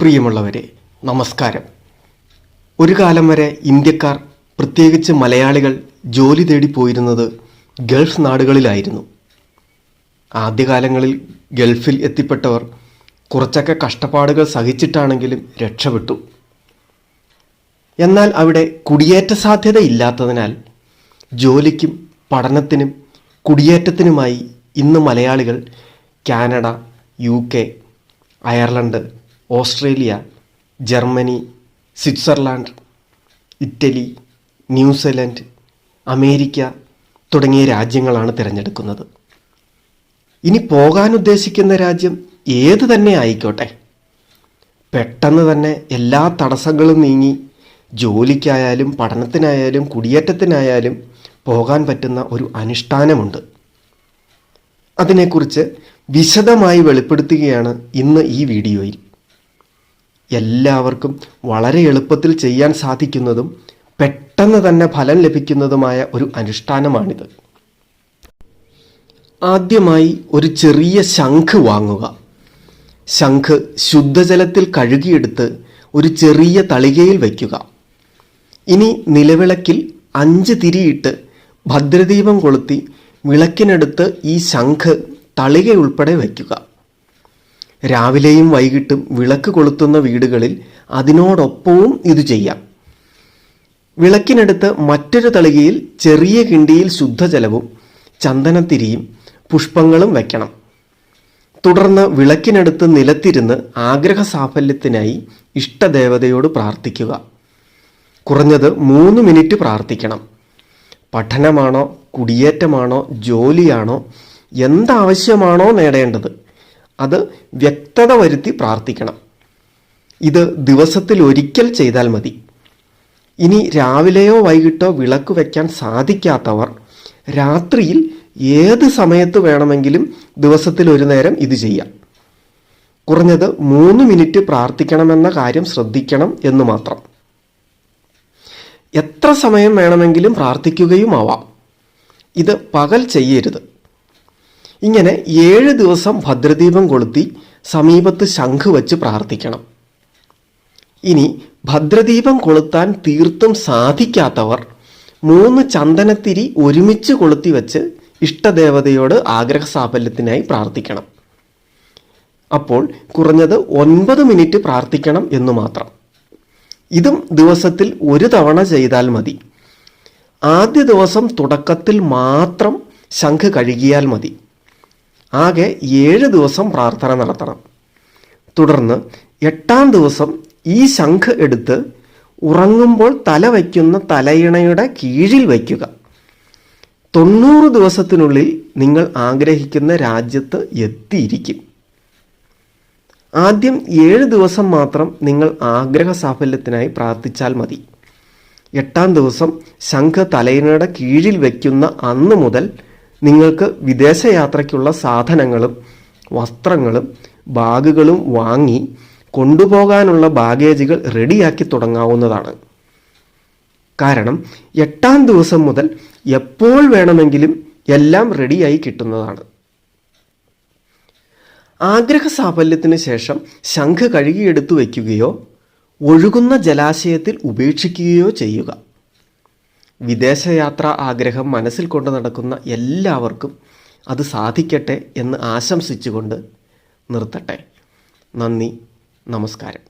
പ്രിയമുള്ളവരെ നമസ്കാരം. ഒരു കാലം വരെ ഇന്ത്യക്കാർ പ്രത്യേകിച്ച് മലയാളികൾ ജോലി തേടി പോയിരുന്നത് ഗൾഫ് നാടുകളിലായിരുന്നു. ആദ്യകാലങ്ങളിൽ ഗൾഫിൽ എത്തിപ്പെട്ടവർ കുറച്ചൊക്കെ കഷ്ടപ്പാടുകൾ സഹിച്ചിട്ടാണെങ്കിലും രക്ഷപ്പെട്ടു. എന്നാൽ അവിടെ കുടിയേറ്റ സാധ്യത ഇല്ലാത്തതിനാൽ ജോലിക്കും പഠനത്തിനും കുടിയേറ്റത്തിനുമായി ഇന്ന് മലയാളികൾ Canada U K Ireland Australia Germany Switzerland Italy New Zealand America തുടങ്ങിയ രാജ്യങ്ങളാണ് തിരഞ്ഞെടുക്കുന്നത്. ഇനി പോകാൻ ഉദ്ദേശിക്കുന്ന രാജ്യം ഏത് തന്നെ ആയിക്കോട്ടെ. പെട്ടെന്ന് തന്നെ എല്ലാ തടസ്സങ്ങളും നീങ്ങി ജോലിക്കായാലും പഠനത്തിനായാലും കുടിയേറ്റത്തിനായാലും പോകാൻ പറ്റുന്ന ഒരു അനുഷ്ഠാനമുണ്ട്. അതിനെക്കുറിച്ച് വിശദമായി വെളിപ്പെടുത്തുകയാണ് ഇന്ന് ഈ വീഡിയോയിൽ. എല്ലാവർക്കും വളരെ എളുപ്പത്തിൽ ചെയ്യാൻ സാധിക്കുന്നതും പെട്ടെന്ന് തന്നെ ഫലം ലഭിക്കുന്നതുമായ ഒരു അനുഷ്ഠാനമാണിത്. ആദ്യമായി ഒരു ചെറിയ ശംഖ് വാങ്ങുക. ശംഖ് ശുദ്ധജലത്തിൽ കഴുകിയെടുത്ത് ഒരു ചെറിയ തളികയിൽ വയ്ക്കുക. ഇനി നിലവിളക്കിൽ അഞ്ച് തിരിയിട്ട് ഭദ്രദീപം കൊളുത്തി വിളക്കിനടുത്ത് ഈ ശംഖ് തളികയുൾപ്പെടെ വയ്ക്കുക. രാവിലെയും വൈകിട്ടും വിളക്ക് കൊളുത്തുന്ന വീടുകളിൽ അതിനോടൊപ്പവും ഇത് ചെയ്യാം. വിളക്കിനടുത്ത് മറ്റൊരു തളികയിൽ ചെറിയ കിണ്ടിയിൽ ശുദ്ധജലവും ചന്ദനത്തിരിയും പുഷ്പങ്ങളും വയ്ക്കണം തുടർന്ന് വിളക്കിനടുത്ത് നിലത്തിരുന്ന് ആഗ്രഹ സാഫല്യത്തിനായി ഇഷ്ടദേവതയോട് പ്രാർത്ഥിക്കുക. കുറഞ്ഞത് മൂന്ന് മിനിറ്റ് പ്രാർത്ഥിക്കണം. പഠനമാണോ കുടിയേറ്റമാണോ ജോലിയാണോ എന്താവശ്യമാണോ നേടേണ്ടത്? അത് വ്യക്തത വരുത്തി പ്രാർത്ഥിക്കണം. ഇത് ദിവസത്തിൽ ഒരിക്കൽ ചെയ്താൽ മതി. ഇനി രാവിലെയോ വൈകിട്ടോ വിളക്ക് വയ്ക്കാൻ സാധിക്കാത്തവർ രാത്രിയിൽ ഏത് സമയത്ത് വേണമെങ്കിലും ദിവസത്തിൽ ഒരു നേരം ഇത് ചെയ്യാം. കുറഞ്ഞത് മൂന്ന് മിനിറ്റ് പ്രാർത്ഥിക്കണമെന്ന കാര്യം ശ്രദ്ധിക്കണം എന്ന് മാത്രം. എത്ര സമയം വേണമെങ്കിലും പ്രാർത്ഥിക്കുകയും ആവാം. ഇത് പകൽ ചെയ്യരുത്. ഇങ്ങനെ ഏഴ് ദിവസം ഭദ്രദീപം കൊളുത്തി സമീപത്ത് ശംഖ് വച്ച് പ്രാർത്ഥിക്കണം. ഇനി ഭദ്രദീപം കൊളുത്താൻ തീർത്തും സാധിക്കാത്തവർ മൂന്ന് ചന്ദനത്തിരി ഒരുമിച്ച് കൊളുത്തി വെച്ച് ഇഷ്ടദേവതയോട് ആഗ്രഹ സാഫല്യത്തിനായി പ്രാർത്ഥിക്കണം. അപ്പോൾ കുറഞ്ഞത് ഒൻപത് മിനിറ്റ് പ്രാർത്ഥിക്കണം എന്ന് മാത്രം. ഇതും ദിവസത്തിൽ ഒരു തവണ ചെയ്താൽ മതി. ആദ്യ ദിവസം തുടക്കത്തിൽ മാത്രം ശംഖ് കഴുകിയാൽ മതി. ആകെ ഏഴ് ദിവസം പ്രാർത്ഥന നടത്തണം. തുടർന്ന് എട്ടാം ദിവസം ഈ ശംഖ് എടുത്ത് ഉറങ്ങുമ്പോൾ തല വയ്ക്കുന്ന തലയിണയുടെ കീഴിൽ വയ്ക്കുക. തൊണ്ണൂറ് ദിവസത്തിനുള്ളിൽ നിങ്ങൾ ആഗ്രഹിക്കുന്ന രാജ്യത്ത് എത്തിയിരിക്കും. ആദ്യം ഏഴ് ദിവസം മാത്രം നിങ്ങൾ ആഗ്രഹ സാഫല്യത്തിനായി പ്രാർത്ഥിച്ചാൽ മതി. എട്ടാം ദിവസം ശംഖ് തലയിണയുടെ കീഴിൽ വയ്ക്കുന്ന അന്ന് മുതൽ നിങ്ങൾക്ക് വിദേശയാത്രയ്ക്കുള്ള സാധനങ്ങളും വസ്ത്രങ്ങളും ബാഗുകളും വാങ്ങി കൊണ്ടുപോകാനുള്ള ബാഗേജുകൾ റെഡിയാക്കി തുടങ്ങാവുന്നതാണ്. കാരണം എട്ടാം ദിവസം മുതൽ എപ്പോൾ വേണമെങ്കിലും എല്ലാം റെഡിയായി കിട്ടുന്നതാണ്. ആഗ്രഹ സാഫല്യത്തിന് ശേഷം ശംഖ് കഴുകിയെടുത്തു വയ്ക്കുകയോ ഒഴുകുന്ന ജലാശയത്തിൽ ഉപേക്ഷിക്കുകയോ ചെയ്യുക. വിദേശയാത്രാ ആഗ്രഹം മനസ്സിൽ കൊണ്ട് നടക്കുന്ന എല്ലാവർക്കും അത് സാധിക്കട്ടെ എന്ന് ആശംസിച്ചുകൊണ്ട് നിർത്തട്ടെ. നന്ദി. നമസ്കാരം.